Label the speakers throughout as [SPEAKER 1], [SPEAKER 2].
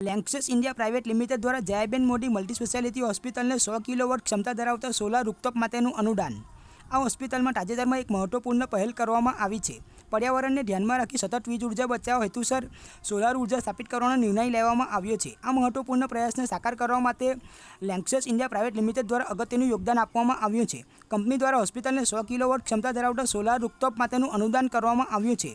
[SPEAKER 1] લેન્ક્સસ India private limited દ્વારા Jayaben Modi multi speciality હોસ્પિટલને સો kilowatt ક્ષમતા ધરાવતા સોલાર રૂપટોપ માટેનું અનુદાન. આ હોસ્પિટલમાં તાજેતરમાં એક મહત્વપૂર્ણ પહેલ કરવામાં આવી છે. પર્યાવરણને ધ્યાનમાં રાખી સતત વીજ ઊર્જા બચાવવા હેતુસર સોલાર ઊર્જા સ્થાપિત કરવાનો નિર્ણય લેવામાં આવ્યો છે. આ મહત્વપૂર્ણ પ્રયાસને સાકાર કરવા માટે લેન્ક્સેસ ઇન્ડિયા પ્રાઇવેટ લિમિટેડ દ્વારા અગત્યનું યોગદાન આપવામાં આવ્યું છે. કંપની દ્વારા હોસ્પિટલને સો કિલોવોટ ક્ષમતા ધરાવતા સોલાર રૂપટોપ માટેનું અનુદાન કરવામાં આવ્યું છે.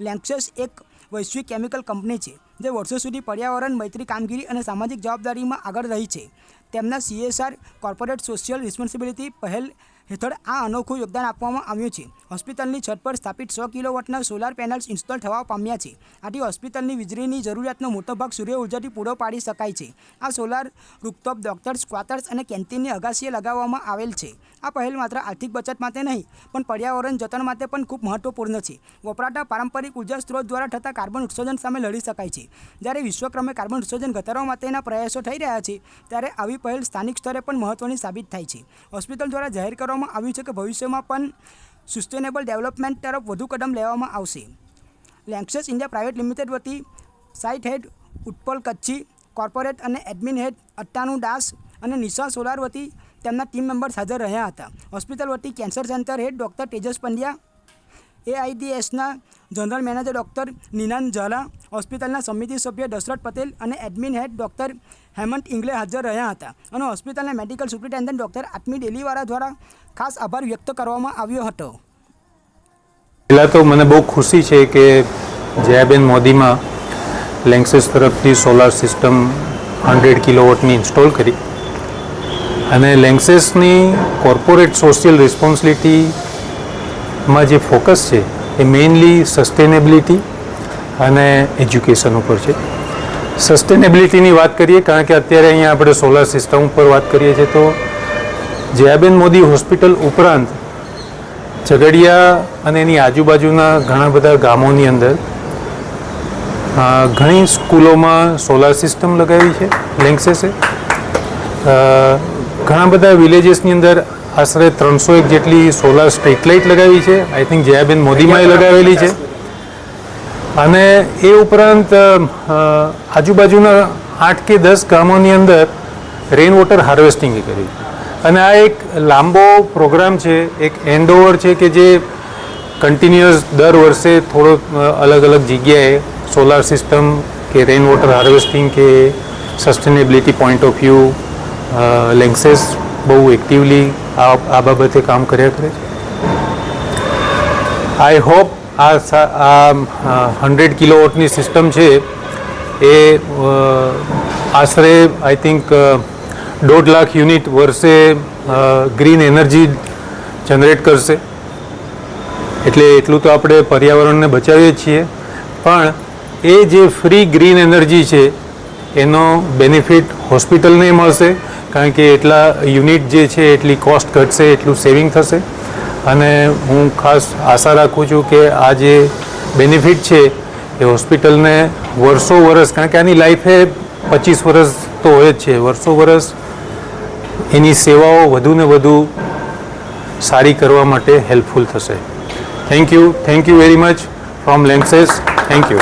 [SPEAKER 1] લેન્ક્સેસ એક વૈશ્વિક કેમિકલ કંપની છે, જે વર્ષો સુધી પર્યાવરણ, મૈત્રી કામગીરી અને સામાજિક જવાબદારીમાં આગળ રહી છે. તેમના સીએસઆર કોર્પોરેટ સોશિયલ રિસ્પોન્સિબિલિટી પહેલ હેઠળ આ અનોખું યોગદાન આપવામાં આવ્યું છે. હોસ્પિટલની છત પર સ્થાપિત સો કિલોવોટના સોલાર પેનલ્સ ઇન્સ્ટોલ થવા પામ્યા છે. આથી હોસ્પિટલની વીજળીની જરૂરિયાતનો મોટો ભાગ સૂર્ય ઉર્જાથી પૂરો પાડી શકાય છે. આ સોલાર રૂપટોપ ડોક્ટર્સ, ક્વાર્ટર્સ અને કેન્ટીનની અગાશીએ લગાવવામાં આવેલ છે. આ પહેલ માત્ર આર્થિક બચત માટે નહીં, પણ પર્યાવરણ જતન માટે પણ ખૂબ મહત્વપૂર્ણ છે. વપરાતા પારંપરિક ઊર્જા સ્ત્રોત દ્વારા થતા કાર્બન ઉત્સર્જન સામે લડી શકાય છે. જ્યારે વિશ્વક્રમે કાર્બન ઉત્સર્જન ઘટાડવા માટેના પ્રયાસો થઈ રહ્યા છે, ત્યારે આવી પહેલ સ્થાનિક સ્તરે પણ મહત્વની સાબિત થાય છે. હોસ્પિટલ દ્વારા જાહેર કરવામાં આવ્યું છે કે ભવિષ્યમાં પણ સસ્ટેનેબલ ડેવલપમેન્ટ તરફ વધુ કદમ લેવામાં આવશે. લેન્ક્સસ ઇન્ડિયા પ્રાઇવેટ લિમિટેડ વતી site head Utpal Kachhi corporate અને એડમિન હેડ અટ્ટાનુ દાસ અને નિશા સોલાર વતી તેમના ટીમ મેમ્બર્સ હાજર રહ્યા હતા. હોસ્પિટલ વતી cancer centre head doctor Tejas Pandya એઆઈડીએસના general manager doctor Ninan Zala, હોસ્પિટલના સમિતિ સભ્ય દશરથ પટેલ અને admin head doctor Hemant Ingle હાજર રહ્યા હતા. અને હોસ્પિટલના medical superintendent doctor Atmi Deliwala દ્વારા ખાસ આભાર વ્યક્ત કરવામાં આવ્યો હતો.
[SPEAKER 2] પહેલાં તો મને બહુ ખુશી છે કે જયાબેન મોદીમાં લેન્ક્સિસ તરફથી સોલાર સિસ્ટમ હંડ્રેડ કિલોવોટની ઇન્સ્ટોલ કરી. અને લેન્ક્સેસની કોર્પોરેટ સોશિયલ રિસ્પોન્સિબિલિટીમાં જે ફોકસ છે એ મેઇનલી સસ્ટેનેબિલિટી અને એજ્યુકેશન ઉપર છે. સસ્ટેનેબિલિટીની વાત કરીએ, કારણ કે અત્યારે અહીંયા આપણે સોલાર સિસ્ટમ ઉપર વાત કરીએ છીએ, તો જયાબેન મોદી હોસ્પિટલ ઉપરાંત ઝઘડિયા અને એની આજુબાજુના ઘણા બધા ગામોની અંદર ઘણી સ્કૂલોમાં સોલાર સિસ્ટમ લગાવી છે લેન્ક્સેસે ઘણા બધા વિલેજીસની અંદર આશરે ત્રણસો એક જેટલી સોલાર સ્ટ્રીટ લાઇટ લગાવી છે. આઈ થિંક જયાબેન મોદીમાં એ લગાવેલી છે. અને એ ઉપરાંત આજુબાજુના આઠ કે દસ ગામોની અંદર રેઇન વોટર હાર્વેસ્ટિંગ કર્યું અને આ એક લાંબો પ્રોગ્રામ છે એક એન્ડ ઓવર છે કે જે કન્ટિન્યુઅસ દર વર્ષે થોડો અલગ અલગ જગ્યાએ સોલાર સિસ્ટમ કે રેઇન વોટર હાર્વેસ્ટિંગ કે sustainability point of view Lanxess બહુ એક્ટિવલી આ આ બાબતે કામ કર્યા કરે છે. આઈ હોપ આ આ હંડ્રેડ કિલોવોટની સિસ્ટમ છે એ આશરે આઈ થિંક દોઢ લાખ યુનિટ વર્ષે ગ્રીન એનર્જી જનરેટ કરશે. એટલે એટલું તો આપણે પર્યાવરણને બચાવીએ છીએ. પણ એ જે ફ્રી ગ્રીન એનર્જી છે, એનો બેનિફિટ હોસ્પિટલને મળશે. કારણ કે એટલા યુનિટ જે છે, એટલી કોસ્ટ ઘટશે, એટલું સેવિંગ થશે. અને હું ખાસ આશા રાખું છું કે આ જે બેનિફિટ છે, એ હોસ્પિટલને વર્ષો વર્ષ, કારણ કે આની લાઈફે પચીસ વર્ષ તો હોય જ છે. વર્ષો વર્ષ એની સેવાઓ વધુ ને વધુ સારી કરવા માટે હેલ્પફુલ થશે. Thank you thank you very much from Lanxess thank you